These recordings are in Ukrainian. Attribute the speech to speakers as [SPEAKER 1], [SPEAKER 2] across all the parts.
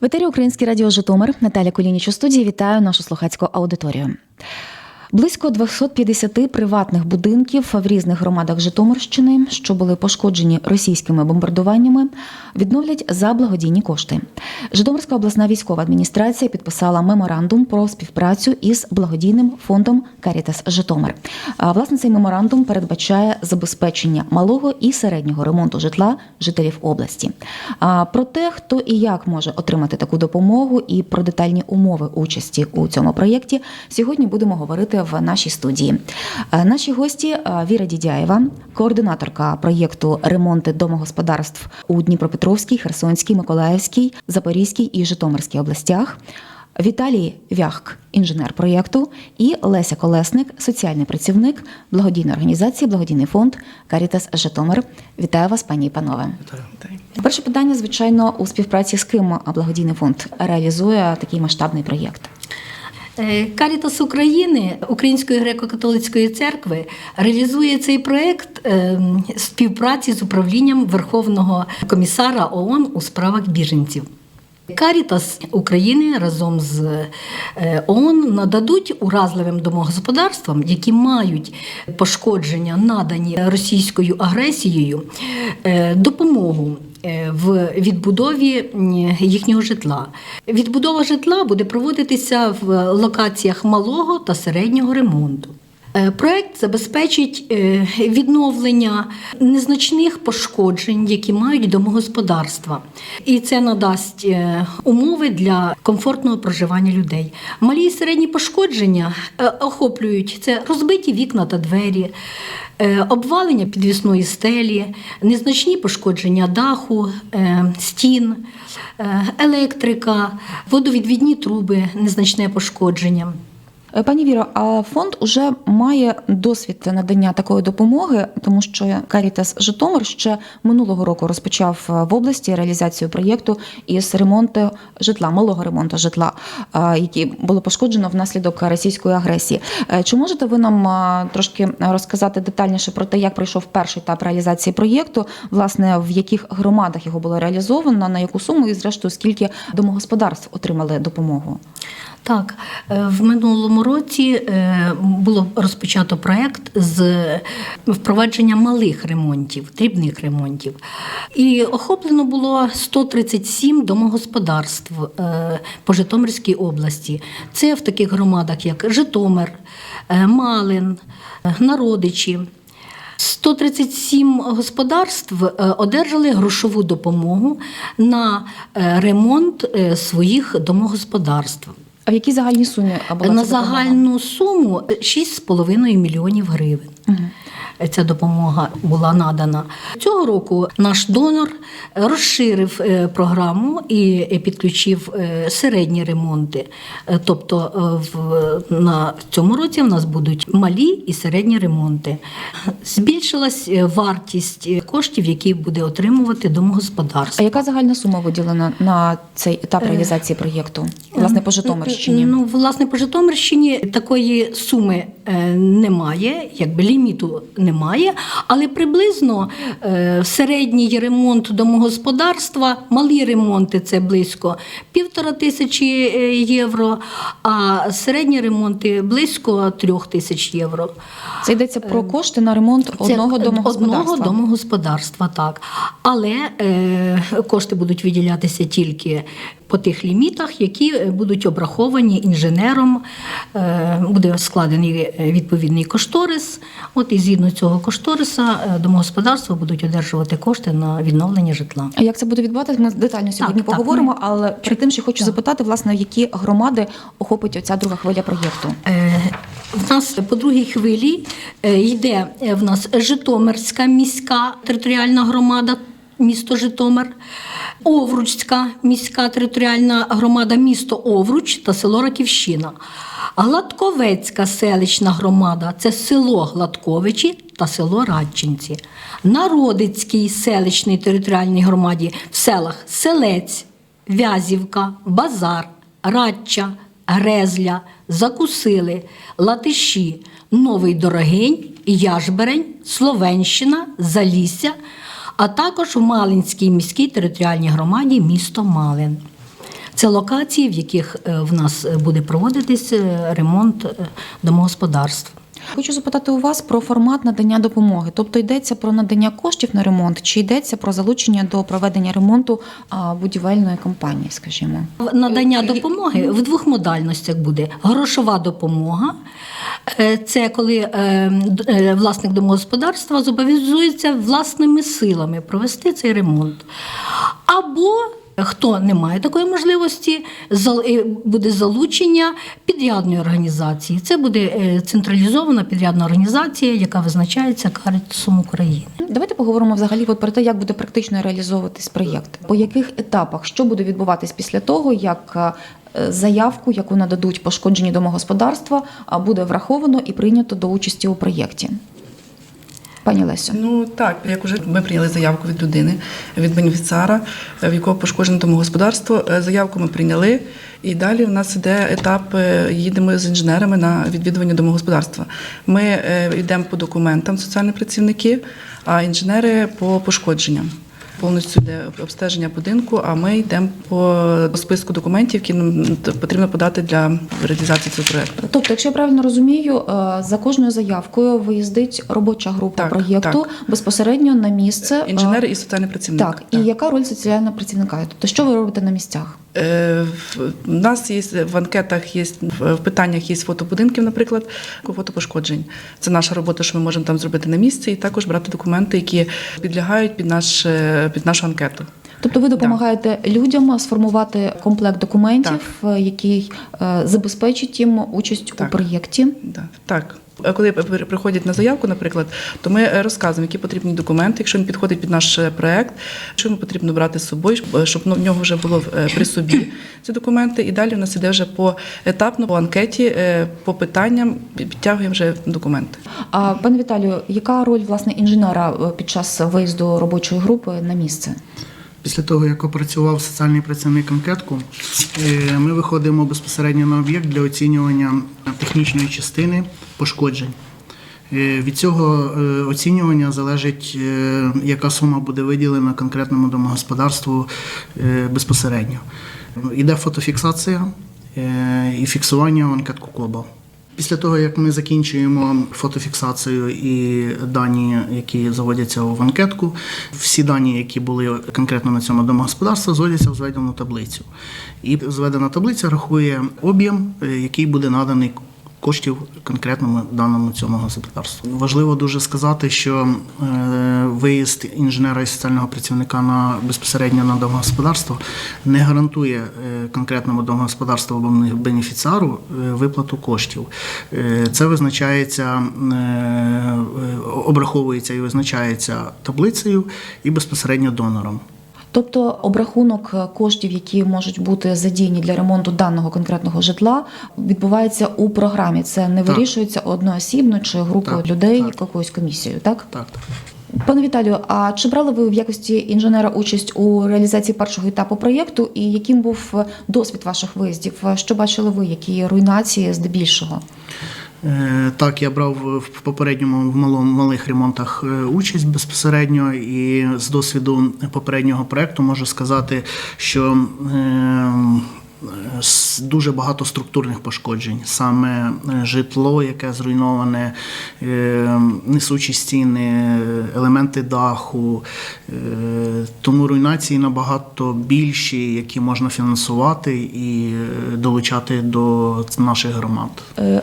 [SPEAKER 1] В етері Українське радіо Житомир Наталя Колініч у студії вітаю нашу слухацьку аудиторію. Близько 250 приватних будинків в різних громадах Житомирщини, що були пошкоджені російськими бомбардуваннями, відновлять за благодійні кошти. Житомирська обласна військова адміністрація підписала меморандум про співпрацю із благодійним фондом Карітас Житомир. Власне, цей меморандум передбачає забезпечення малого і середнього ремонту житла жителів області. Про те, хто і як може отримати таку допомогу, і про детальні умови участі у цьому проєкті, сьогодні будемо говорити в нашій студії. Е, Наші гості е, Віра Дідяєва, координаторка проєкту ремонти домогосподарств у Дніпропетровській, Херсонській, Миколаївській, Запорізькій і Житомирській областях. Віталій Вяхк, інженер проєкту, і Леся Колесник, соціальний працівник благодійної організації, благодійний фонд Карітас Житомир. Вітаю вас, пані і панове. Перше питання, звичайно, у співпраці з ким благодійний фонд реалізує такий масштабний проєкт.
[SPEAKER 2] Е, Карітас України Української греко-католицької церкви реалізує цей проект е, співпраці з управлінням Верховного комісара ООН у справах біженців. Карітас України разом з е, ООН нададуть уразливим домогосподарствам, які мають пошкодження, надані російською агресією, е, допомогу е, в відбудові їхнього житла. Відбудова житла буде проводитися в локаціях малого та середнього ремонту. Е, Проект забезпечить е, відновлення незначних пошкоджень, які мають домогосподарства, і це надасть е, умови для комфортного проживання людей. Малі і середні пошкодження охоплюють це розбиті вікна та двері, обвалення підвісної стелі, незначні пошкодження даху, стін, електрика, водовідвідні труби, незначне пошкодження.
[SPEAKER 1] Е, Пані Віро, а фонд уже має досвід надання такої допомоги, тому що Карітас Житомир ще минулого року розпочав е, в області реалізацію проєкту із ремонту житла, малого ремонту житла, е, який було пошкоджено внаслідок російської агресії. Чи можете ви нам трошки розказати детальніше про те, як пройшов перший етап реалізації проєкту, власне, в яких громадах його було реалізовано, на яку суму і зрештою скільки домогосподарств отримали допомогу?
[SPEAKER 2] Так, е, в минулому році е, було розпочато проект з впровадження малих ремонтів, дрібних ремонтів. І охоплено було 137 домогосподарств е, по Житомирській області. Це в таких громадах, як Житомир, Малин, Народичі. 137 господарств одержали грошову допомогу на ремонт своїх домогосподарств.
[SPEAKER 1] А в загальні суми? була
[SPEAKER 2] На загальну суму 6,5 мільйонів гривень. Ця допомога була надана цього року. Наш донор розширив е, програму і підключив е, середні ремонти. Е, Тобто в, на цьому році в нас будуть малі і середні ремонти. Збільшилась вартість коштів, які буде отримувати
[SPEAKER 1] А
[SPEAKER 2] домогосподарство.
[SPEAKER 1] яка загальна сума виділена на цей етап реалізації проєкту? Власне, по Житомирщині?
[SPEAKER 2] Ну, власне, по Житомирщині такої суми немає, якби ліміту немає, але приблизно е, середній ремонт домогосподарства, малі ремонти це близько півтора тисячі е, євро, а середні ремонти близько трьох тисяч євро.
[SPEAKER 1] Це йдеться про кошти на ремонт одного
[SPEAKER 2] Це
[SPEAKER 1] домогосподарства.
[SPEAKER 2] Одного домогосподарства, так. Але е, кошти будуть виділятися тільки по тих лімітах, які е, будуть обраховані інженером. Е, буде складений е, відповідний кошторис. От і згідно цього кошториса домогосподарства будуть одержувати кошти на відновлення житла.
[SPEAKER 1] А як це буде відбуватися? Ми детально сьогодні
[SPEAKER 2] Так, так,
[SPEAKER 1] поговоримо,
[SPEAKER 2] ми-
[SPEAKER 1] але перед тим ще хочу
[SPEAKER 2] Так.
[SPEAKER 1] запитати, власне, які громади охопить оця друга хвиля проєкту.
[SPEAKER 2] В нас по другій хвилі йде в нас Житомирська міська територіальна громада, місто Житомир, Овручська міська територіальна громада, місто Овруч та село Раківщина. Гладковецька селищна громада це село Гладковичі та село Радчинці. Народицькій селищній територіальній громаді в селах Селець, Вязівка, Базар, Радча, Грезля, Закусили, Латиші, Новий Дорогень, Яжберень, Словенщина, Залісся, а також в Малинській міській територіальній громаді місто Малин. Це локації, в яких е, в нас буде проводитись е, ремонт е, домогосподарств.
[SPEAKER 1] Хочу запитати у вас про формат надання допомоги. Тобто йдеться про надання коштів на ремонт, чи йдеться про залучення до проведення ремонту будівельної компанії, скажімо?
[SPEAKER 2] Надання допомоги в двох модальностях буде: грошова допомога. е, Це коли е, е, власник домогосподарства зобов'язується власними силами провести цей ремонт. Або хто не має такої можливості, е, буде залучення підрядної організації. Це буде е, централізована підрядна організація, яка визначається Карітасом України.
[SPEAKER 1] Давайте поговоримо взагалі от про те, як буде практично реалізовуватись проєкт. По яких етапах що буде відбуватись після того, як е, заявку, яку нададуть пошкоджені домогосподарства, буде враховано і прийнято до участі у проєкті? Пані Лесю.
[SPEAKER 3] Ну так, як уже ми прийняли заявку від людини, від бенефіціара, в якого пошкоджено домогосподарство. Е, Заявку ми прийняли, і далі в нас іде етап. е, Їдемо з інженерами на відвідування домогосподарства. Ми е, йдемо по документам, соціальні працівники, а інженери по пошкодженням. Повністю йде обстеження будинку, а ми йдемо по списку документів, які нам потрібно подати для реалізації цього проекту.
[SPEAKER 1] Тобто, якщо я правильно розумію, е, за кожною заявкою виїздить робоча група
[SPEAKER 3] Так,
[SPEAKER 1] проєкту
[SPEAKER 3] так.
[SPEAKER 1] безпосередньо на місце. е,
[SPEAKER 3] Інженери і соціальний працівник.
[SPEAKER 1] Так, і яка роль соціального працівника? Тобто, що ви робите на місцях?
[SPEAKER 3] Е, У нас є в анкетах, є в питаннях є фото будинків, наприклад, фото пошкоджень. Це наша робота, що ми можемо там зробити на місці, і також брати документи, які підлягають під наш е, під нашу анкету.
[SPEAKER 1] Тобто ви допомагаєте людям сформувати комплект документів, так. який е, забезпечить їм участь у проєкті.
[SPEAKER 3] Да. Так. А Коли при- приходять на заявку, наприклад, то ми е, розказуємо, які потрібні документи, якщо він підходить під наш е, проект, що йому потрібно брати з собою, щоб- е, ну, в нього вже було е, при собі ці документи. І далі в нас іде вже по етапно, по анкеті, е, по питанням підтягуємо вже документи.
[SPEAKER 1] А пане Віталію, яка роль власне інженера е, під час виїзду робочої групи на місце?
[SPEAKER 4] Після того, як опрацював соціальний працівник анкетку, е, ми виходимо безпосередньо на об'єкт для оцінювання технічної частини пошкоджень. Е, Від цього е, оцінювання залежить, е, яка сума буде виділена конкретному домогосподарству безпосередньо. Іде фотофіксація і фіксування анкетку КОБА. Після того, як ми закінчуємо фотофіксацію і дані, які заводяться в анкетку, всі дані, які були конкретно на цьому домогосподарстві, зводяться в зведену таблицю. І зведена таблиця рахує об'єм, який буде наданий коштів конкретному даному цьому господарству. Важливо дуже сказати, що е, виїзд інженера і соціального працівника на безпосередньо на домогосподарство не гарантує е, конкретному домогосподарству або бенефіціару е, виплату коштів. Це визначається, обраховується і визначається таблицею і безпосередньо донором.
[SPEAKER 1] Тобто обрахунок е, коштів, які можуть бути задіяні для ремонту даного конкретного житла, відбувається у програмі. Це не
[SPEAKER 4] Так.
[SPEAKER 1] вирішується одноосібно чи групою
[SPEAKER 4] Так,
[SPEAKER 1] людей
[SPEAKER 4] так.
[SPEAKER 1] якоюсь комісією, так?
[SPEAKER 4] Так.
[SPEAKER 1] Пане Віталію, а чи брали ви в якості інженера участь у реалізації першого етапу проєкту? І яким був е, досвід ваших виїздів? Е, Що бачили ви? Які руйнації здебільшого?
[SPEAKER 4] Е, Так, я брав в попередньому в малому малих ремонтах е, участь безпосередньо, і з досвіду попереднього проекту можу сказати, що е, с- дуже багато структурних пошкоджень, саме е, житло, яке зруйноване, е, несучі стіни, елементи даху. Е, Тому руйнації набагато більші, які можна фінансувати і долучати до наших громад.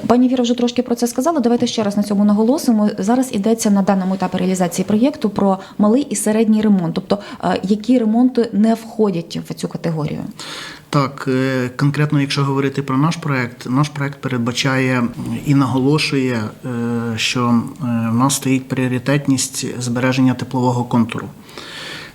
[SPEAKER 1] Пані Віра вже трошки про це сказала. Давайте ще раз на цьому наголосимо. Зараз йдеться на даному етапі реалізації проєкту про малий і середній ремонт, тобто які ремонти не входять в цю категорію.
[SPEAKER 4] Так, е, конкретно, якщо говорити про наш проект, наш проект передбачає і наголошує, е, що е, в нас стоїть пріоритетність збереження теплового контуру.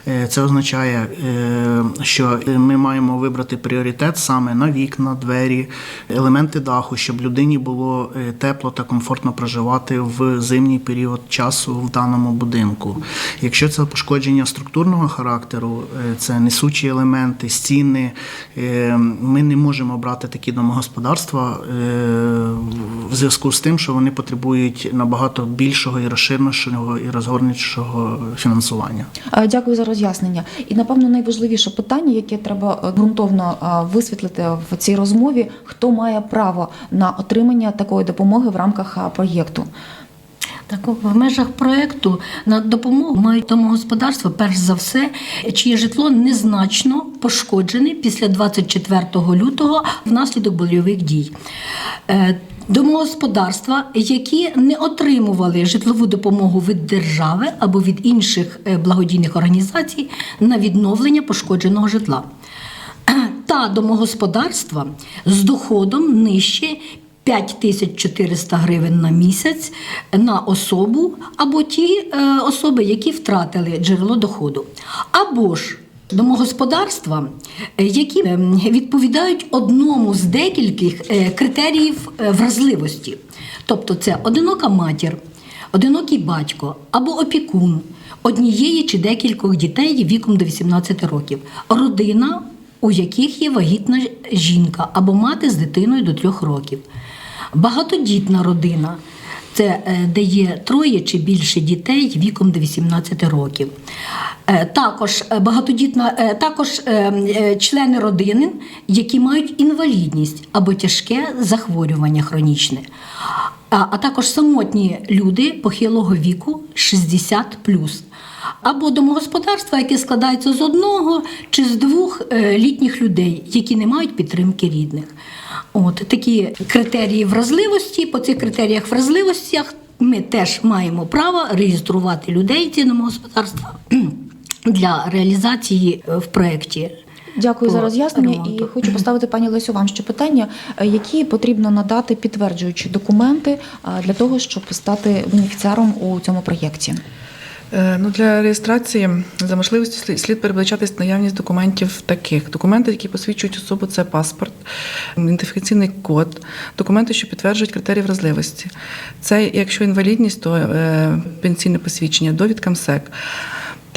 [SPEAKER 4] Е, Це означає, е, що ми маємо вибрати пріоритет саме на вікна, двері, елементи даху, щоб людині було е, тепло та комфортно проживати в зимній період часу в даному будинку. Якщо це пошкодження структурного характеру, це несучі елементи, стіни, ми не можемо брати такі домогосподарства в зв'язку з тим, що вони потребують набагато більшого і розширеного і розгорнішого фінансування.
[SPEAKER 1] Дякую за роз'яснення. Роз'яснення. І напевно найважливіше питання, яке треба е, ґрунтовно е, висвітлити в цій розмові: хто має право на отримання такої допомоги в рамках е, проєкту.
[SPEAKER 2] Так, в межах проекту на допомогу мають домогосподарства, перш за все, чиє житло незначно пошкоджене після 24 лютого внаслідок бойових дій. Е, Домогосподарства, які не отримували житлову допомогу від держави або від інших е, благодійних організацій на відновлення пошкодженого житла. Та домогосподарства з доходом нижче 5400 гривень на місяць на особу, або ті е, особи, які втратили джерело доходу, або ж домогосподарства, е, які е, відповідають одному з декількох е, критеріїв е, вразливості. Тобто це одинока матір, одинокий батько або опікун однієї чи декількох дітей віком до 18 років, родина, у яких є вагітна жінка або мати з дитиною до 3 років, багатодітна родина. Це е, де є троє чи більше дітей віком до 18 років. Е, Також е, багатодітна, також члени родини, які мають інвалідність або тяжке захворювання хронічне, а, також самотні люди похилого віку 60 або домогосподарства, яке складається з одного чи з двох літніх людей, які не мають підтримки рідних. От такі критерії вразливості. По цих критеріях вразливостях ми теж маємо право реєструвати людей ці домогосподарства для реалізації е, в проєкті.
[SPEAKER 1] Дякую за роз'яснення
[SPEAKER 2] ремонту.
[SPEAKER 1] і хочу поставити пані Лесю вам ще питання, е, які потрібно надати підтверджуючі документи для того, щоб стати бенефіціаром у цьому проєкті.
[SPEAKER 3] Е, Ну, для реєстрації за можливості слід- передбачатись наявність документів таких. Документи, які посвідчують особу, це паспорт, ідентифікаційний код, документи, що підтверджують критерії вразливості. Це якщо інвалідність, то е, пенсійне посвідчення, довідка МСЕК.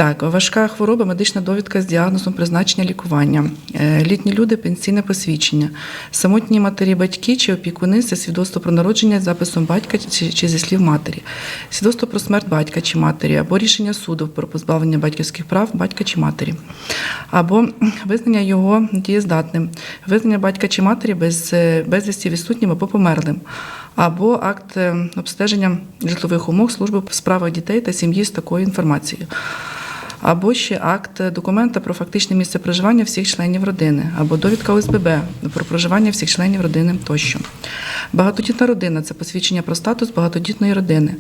[SPEAKER 3] Так, важка хвороба, медична довідка з діагнозом призначення лікування, Е, літні люди, пенсійне посвідчення, самотні матері, батьки чи опікуни це свідоцтво про народження з записом батька чи, зі слів матері, свідоцтво про смерть батька чи матері, або рішення суду про позбавлення батьківських прав батька чи матері, або визнання його дієздатним, визнання батька чи матері без, е, безвісті відсутнім або померлим. Або акт е, обстеження житлових умов служби в справах дітей та сім'ї з такою інформацією або ще акт документа про фактичне місце проживання всіх членів родини, або довідка ОСББ про проживання всіх членів родини тощо. Багатодітна родина це посвідчення про статус багатодітної родини,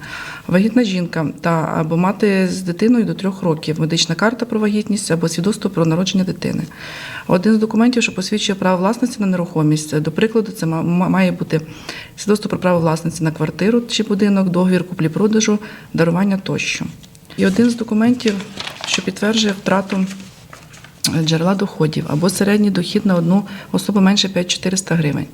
[SPEAKER 3] вагітна жінка та або мати з дитиною до трьох років, медична карта про вагітність або свідоцтво про народження дитини. Один з документів, що посвідчує право власності на нерухомість, до прикладу, це ма- ма- має бути свідоцтво про право власності на квартиру чи будинок, договір куплі-продажу, дарування тощо. І один з документів, що підтверджує втрату джерела доходів або середній дохід на одну особу менше 5400 гривень.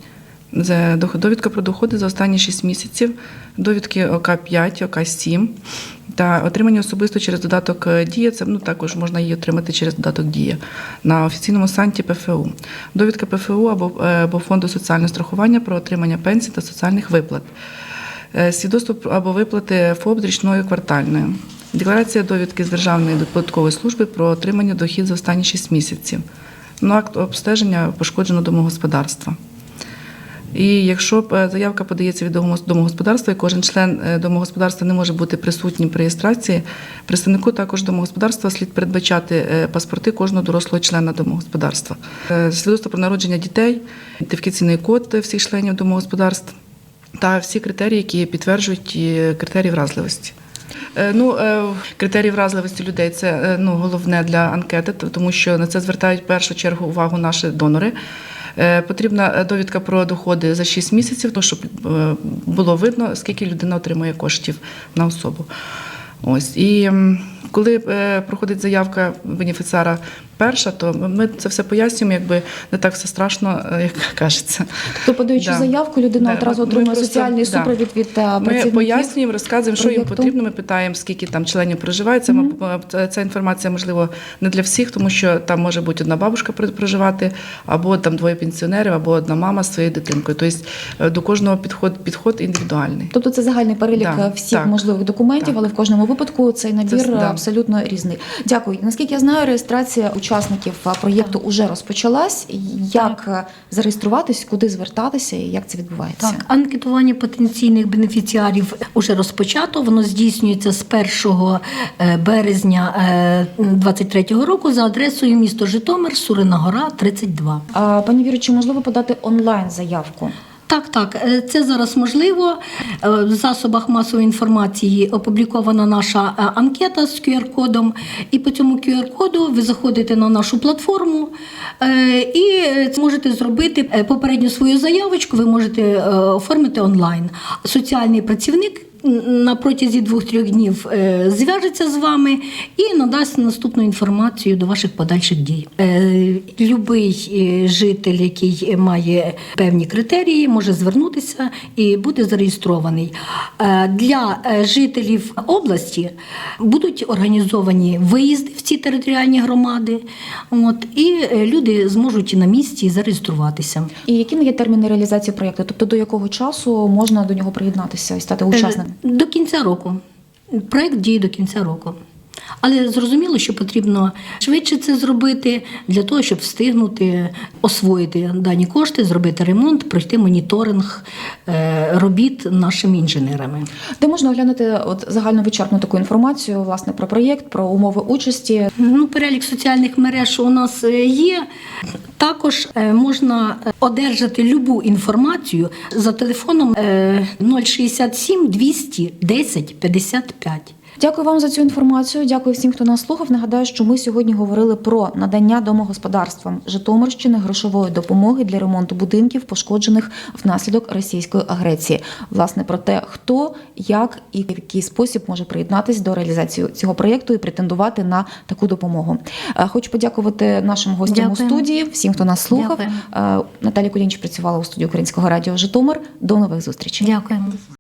[SPEAKER 3] Це довідка про доходи за останні 6 місяців, довідки ОК-5, ОК-7 та отримання особисто через додаток е, Дія. Це ну, також можна її отримати через додаток Дія на офіційному сайті ПФУ. Довідка ПФУ або, е, або фонду соціального страхування про отримання пенсій та соціальних виплат. Е, Свідоцтво або виплати ФОП з річною квартальною. Декларація довідки з Державної податкової служби про отримання дохід за останні 6 місяців. Ну, акт обстеження пошкодженого домогосподарства. І якщо е, заявка подається від домогосподарства, і кожен член е, домогосподарства не може бути присутнім при реєстрації, представнику також домогосподарства слід передбачати е, паспорти кожного дорослого члена домогосподарства, свідоцтво про народження дітей, ідентифікаційний код всіх членів домогосподарств та всі критерії, які підтверджують критерії вразливості. Е, Ну, е, критерії вразливості людей це е, ну, головне для анкети, тому що на це звертають в першу чергу увагу наші донори. Потрібна довідка про доходи за 6 місяців, то щоб було видно, скільки людина отримує коштів на особу. Ось і коли проходить заявка бенефіціара перша, то ми це все пояснюємо, якби не так все страшно, е, як кажеться.
[SPEAKER 1] Тобто, подаючи
[SPEAKER 3] Да.
[SPEAKER 1] заявку, людина
[SPEAKER 3] Да,
[SPEAKER 1] одразу отримує
[SPEAKER 3] просто-
[SPEAKER 1] соціальний
[SPEAKER 3] да.
[SPEAKER 1] супровід від е,
[SPEAKER 3] Ми пояснюємо, розказуємо, що їм потрібно. Ми питаємо, скільки там членів проживає. Це, м- це- ця інформація можливо не для всіх, тому що там може бути одна бабушка про- проживати, або там двоє пенсіонерів, або одна мама з своєю дитинкою. Тобто е, до кожного підход підход індивідуальний.
[SPEAKER 1] Тобто це загальний перелік
[SPEAKER 3] Да,
[SPEAKER 1] всіх
[SPEAKER 3] так,
[SPEAKER 1] можливих документів,
[SPEAKER 3] так.
[SPEAKER 1] але в кожному випадку цей набір
[SPEAKER 3] Це,
[SPEAKER 1] е,
[SPEAKER 3] да.
[SPEAKER 1] абсолютно різний. Дякую. Наскільки я знаю, реєстрація учасників е, проєкту вже розпочалась. Як е, зареєструватись, куди звертатися і як це відбувається?
[SPEAKER 2] Так, анкетування потенційних бенефіціарів уже розпочато. Воно здійснюється з 1 е, березня 2023 року за адресою місто Житомир, Сурина Гора, 32.
[SPEAKER 1] А, пані Віру, чи можливо подати онлайн заявку?
[SPEAKER 2] Так, так, е, це зараз можливо. Е, В засобах масової інформації опублікована наша е, анкета з QR-кодом. І по цьому QR-коду ви заходите на нашу платформу і можете зробити попередню свою заявочку, ви можете оформити онлайн. Соціальний працівник на протязі двох-трьох днів е, зв'яжеться з вами і надасть наступну інформацію до ваших подальших дій. Е, Любий е, житель, який має певні критерії, може звернутися і бути зареєстрований. Для жителів області будуть організовані виїзди в ці територіальні громади, от, і люди зможуть на місці зареєструватися.
[SPEAKER 1] І які є терміни реалізації проєкту? Тобто до якого часу можна до нього приєднатися і стати учасником?
[SPEAKER 2] До кінця року. Проект діє до кінця року. Але зрозуміло, що потрібно швидше це зробити для того, щоб встигнути освоїти дані кошти, зробити ремонт, пройти моніторинг е, робіт нашими інженерами.
[SPEAKER 1] Де можна оглянути от загально вичерпну таку інформацію власне про проєкт, про умови участі?
[SPEAKER 2] Ну, перелік соціальних мереж у нас е, є. Також е, можна одержати любу інформацію за телефоном е, 067 210 55.
[SPEAKER 1] Дякую вам за цю інформацію. Дякую всім, хто нас слухав. Нагадаю, що ми сьогодні говорили про надання домогосподарствам Житомирщини грошової допомоги для ремонту будинків, пошкоджених внаслідок російської агресії. Власне про те, хто, як і в який спосіб може приєднатись до реалізації цього проєкту і претендувати на таку допомогу. Е, Хочу подякувати нашим гостям у студії, всім, хто нас слухав.
[SPEAKER 2] Дякуємо.
[SPEAKER 1] Е, Наталія Кулінч працювала у студії Українського радіо Житомир. До нових зустрічей.
[SPEAKER 2] Дякуємо.